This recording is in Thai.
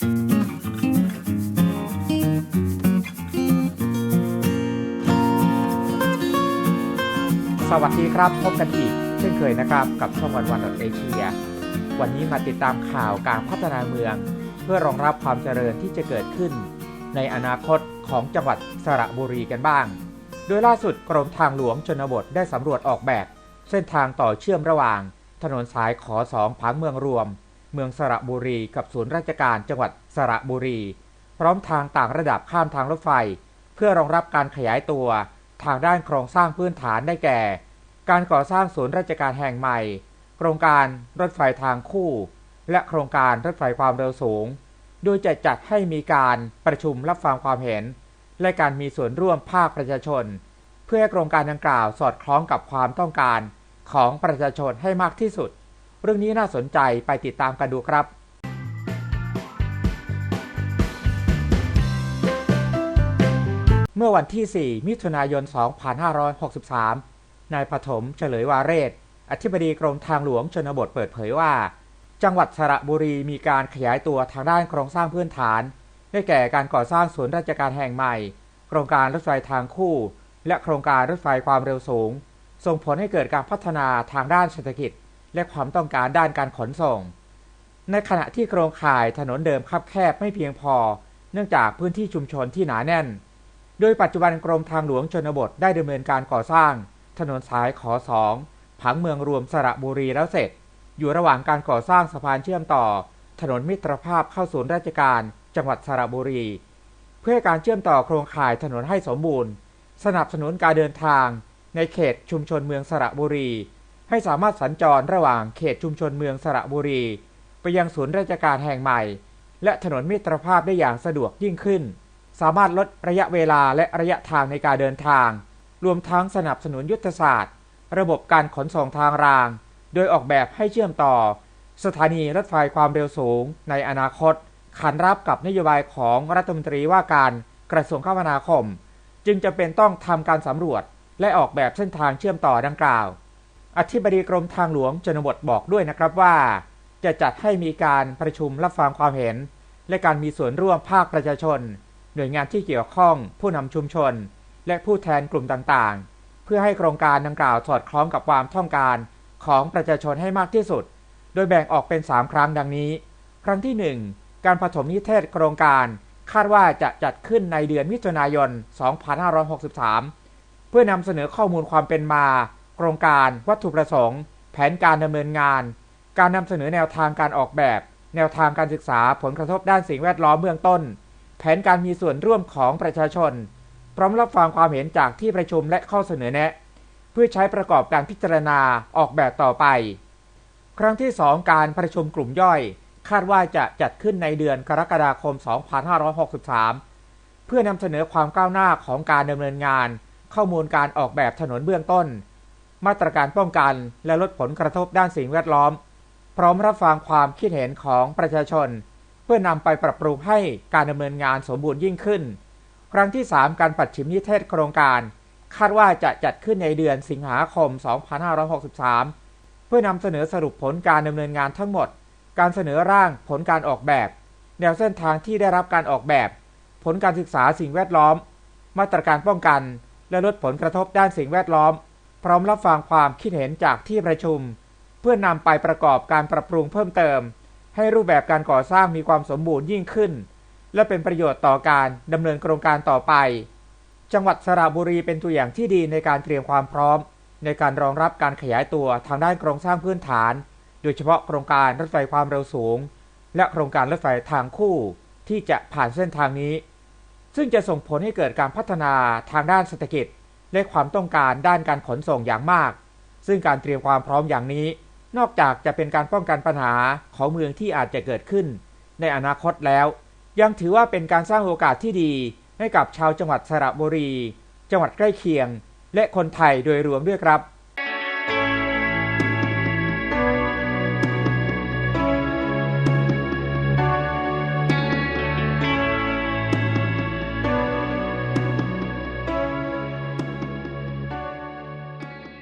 สวัสดีครับ พบกันอีก เช่นเคยนะครับ กับช่องวันวันเอเชียวันนี้มาติดตามข่าวการพัฒนาเมือง เพื่อรองรับความเจริญที่จะเกิดขึ้น ในอนาคตของจังหวัดสระบุรีกันบ้าง โดยล่าสุดกรมทางหลวงชนบทได้สำรวจออกแบบ เส้นทางต่อเชื่อมระหว่าง ถนนสายขอสองผังเมืองรวม เมืองสระบุรีกับศูนย์ราชการจังหวัดสระบุรี พร้อมทางต่างระดับข้ามทางรถไฟ เพื่อรองรับการขยายตัว ทางด้านโครงสร้างพื้นฐานได้แก่ การก่อสร้างศูนย์ราชการแห่งใหม่ โครงการรถไฟทางคู่ และโครงการรถไฟความเร็วสูง โดยจะจัดให้มีการประชุมรับฟังความเห็น และการมีส่วนร่วมภาคประชาชน เพื่อโครงการดังกล่าวสอดคล้องกับความต้องการของประชาชนให้มากที่สุด เรื่องนี้น่าสนใจไปติดตามกันดูครับเมื่อวันที่ 4 มิถุนายน 2563 นายปฐมเฉลยวาเรศ อธิบดีกรมทางหลวงชนบทเปิดเผยว่า จังหวัดสระบุรีมีการขยายตัวทางด้านโครงสร้างพื้นฐาน ได้แก่การก่อสร้างศูนย์ราชการแห่งใหม่ โครงการรถไฟทางคู่ และโครงการรถไฟความเร็วสูง ส่งผลให้เกิดการพัฒนาทางด้านเศรษฐกิจ และความต้องการด้านการขนส่ง ในขณะที่โครงข่ายถนนเดิมคับแคบไม่เพียงพอ เนื่องจากพื้นที่ชุมชนที่หนาแน่น โดยปัจจุบันกรมทางหลวงชนบทได้ดำเนินการก่อสร้าง ถนนสายขอสองผังเมืองรวมสระบุรีแล้วเสร็จ อยู่ระหว่างการก่อสร้างสะพานเชื่อมต่อ ถนนมิตรภาพเข้าศูนย์ราชการ จังหวัดสระบุรี เพื่อการเชื่อมต่อโครงข่ายถนนให้สมบูรณ์ สนับสนุนการเดินทาง ในเขตชุมชนเมืองสระบุรี ให้สามารถสัญจรระหว่างเขตชุมชนเมืองสระบุรี ไปยังศูนย์ราชการแห่งใหม่ และถนนมิตรภาพได้อย่างสะดวกยิ่งขึ้น สามารถลดระยะเวลาและระยะทางในการเดินทาง รวมทั้งสนับสนุนยุทธศาสตร์ ระบบการขนส่งทางราง โดยออกแบบให้เชื่อมต่อ สถานีรถไฟความเร็วสูง ในอนาคต ขันรับกับนโยบายของรัฐมนตรีว่าการกระทรวงคมนาคม จึงจะเป็นต้องทำการสำรวจ และออกแบบเส้นทางเชื่อมต่อดังกล่าว อธิบดีกรมทางหลวงชนบทบอกด้วยนะครับว่า จะจัดให้มีการประชุมรับฟังความเห็น และการมีส่วนร่วมภาคประชาชน หน่วยงานที่เกี่ยวข้อง ผู้นำชุมชน และผู้แทนกลุ่มต่างๆ เพื่อให้โครงการดังกล่าวสอดคล้องกับความต้องการของประชาชนให้มากที่สุด โดยแบ่งออกเป็น 3 ครั้งดังนี้ ครั้งที่ 1 การผสมนิเทศโครงการ คาดว่าจะจัดขึ้นในเดือนมิถุนายน 2563 เพื่อนำเสนอข้อมูลความเป็นมา โครงการวัตถุประสงค์ แผนการดำเนินงาน การนำเสนอแนวทางการออกแบบ แนวทางการศึกษาผลกระทบด้านสิ่งแวดล้อมเบื้องต้น แผนการมีส่วนร่วมของประชาชน พร้อมรับฟังความเห็นจากที่ประชุมและข้อเสนอแนะ เพื่อใช้ประกอบการพิจารณาออกแบบต่อไป ครั้งที่ 2 การประชุมกลุ่มย่อย คาดว่าจะจัดขึ้นในเดือนกรกฎาคม 2563 เพื่อนำเสนอความก้าวหน้าของการดำเนินงาน ข้อมูลการออกแบบถนนเบื้องต้น มาตรการป้องกันและลดผลกระทบด้านสิ่งแวดล้อม พร้อมรับฟังความคิดเห็นของประชาชน เพื่อนำไปปรับปรุงให้การดำเนินงานสมบูรณ์ยิ่งขึ้น ครั้งที่ 3 การปัดฉิมนิเทศโครงการ คาดว่าจะจัดขึ้นในเดือนสิงหาคม 2563 เพื่อนำเสนอสรุปผลการดำเนินงานทั้งหมด การเสนอร่างผลการออกแบบ แนวเส้นทางที่ได้รับการออกแบบ ผลการศึกษาสิ่งแวดล้อม มาตรการป้องกัน และลดผลกระทบด้านสิ่งแวดล้อม พร้อมรับฟังความคิดเห็นจากที่ประชุม เพื่อนำไปประกอบการปรับปรุงเพิ่มเติม ให้รูปแบบการก่อสร้างมีความสมบูรณ์ยิ่งขึ้น และเป็นประโยชน์ต่อการดำเนินโครงการต่อไป จังหวัดสระบุรีเป็นตัวอย่างที่ดีในการเตรียมความพร้อม ในการรองรับการขยายตัวทางด้านโครงสร้างพื้นฐาน โดยเฉพาะโครงการรถไฟความเร็วสูง และโครงการรถไฟทางคู่ที่จะผ่านเส้นทางนี้ ซึ่งจะส่งผลให้เกิดการพัฒนาทางด้านเศรษฐกิจ และความต้องการด้านการขนส่งอย่างมาก ซึ่งการเตรียมความพร้อมอย่างนี้ นอกจากจะเป็นการป้องกันปัญหาของเมืองที่อาจจะเกิดขึ้น ในอนาคตแล้ว ยังถือว่าเป็นการสร้างโอกาสที่ดี ให้กับชาวจังหวัดสระบุรี จังหวัดใกล้เคียง และคนไทยโดยรวมด้วยครับ